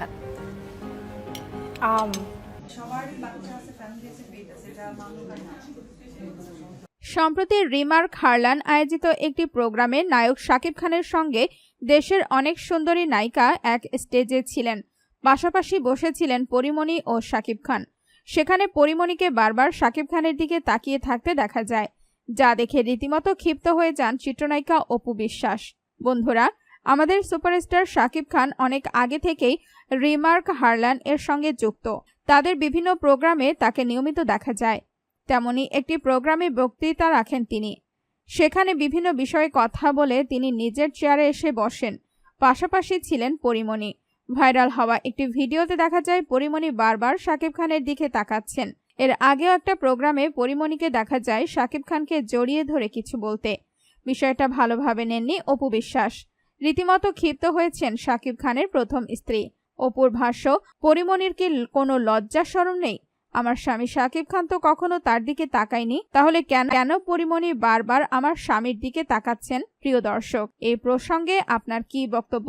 না সম্প্রতি remark Harlan আয়োজিত একটি প্রোগ্রামে নায়ক শাকিব খানের সঙ্গে দেশের অনেক সুন্দরী নায়িকা এক স্টেজে ছিলেন। পাশাপাশি বসেছিলেন পরিমণি ও শাকিব খান। সেখানে পরিমণিকে বারবার শাকিব খানের দিকে তাকিয়ে থাকতে দেখা যায় যা দেখে রীতিমতো ক্ষিপ্ত হয়ে যান চিত্রনায়িকা অপু বিশ্বাস। বন্ধুরা আমাদের সুপারস্টার শাকিব খান অনেক আগে থেকেই রিমার্ক হারলান এর সঙ্গে যুক্ত। তাদের বিভিন্ন প্রোগ্রামে তাকে নিয়মিত দেখা যায়। তেমনি একটি প্রোগ্রামে বক্তৃতা রাখেন তিনি। সেখানে বিভিন্ন বিষয়ে কথা বলে তিনি নিজের চেয়ারে এসে বসেন। পাশাপাশি ছিলেন পরিমণি। ভাইরাল হওয়া একটি ভিডিওতে দেখা যায়, পরিমণি বারবার শাকিব খানের দিকে তাকাচ্ছেন। এর আগেও একটা প্রোগ্রামে পরিমণিকে দেখা যায় শাকিব খানকে জড়িয়ে ধরে কিছু বলতে। বিষয়টা ভালোভাবে নেননি অপু বিশ্বাস। রীতিমতো ক্ষিপ্ত হয়েছেন শাকিব খানের প্রথম স্ত্রী। অপুর ভাষ্য পরিমণির কি কোনো লজ্জা স্মরণ নেই? আমার স্বামী শাকিব খান তো কখনো তার দিকে তাকায়নি, তাহলে কেন কেন পরিমণি বারবার আমার স্বামীর দিকে তাকাচ্ছেন? প্রিয় দর্শক, এই প্রসঙ্গে আপনার কি বক্তব্য?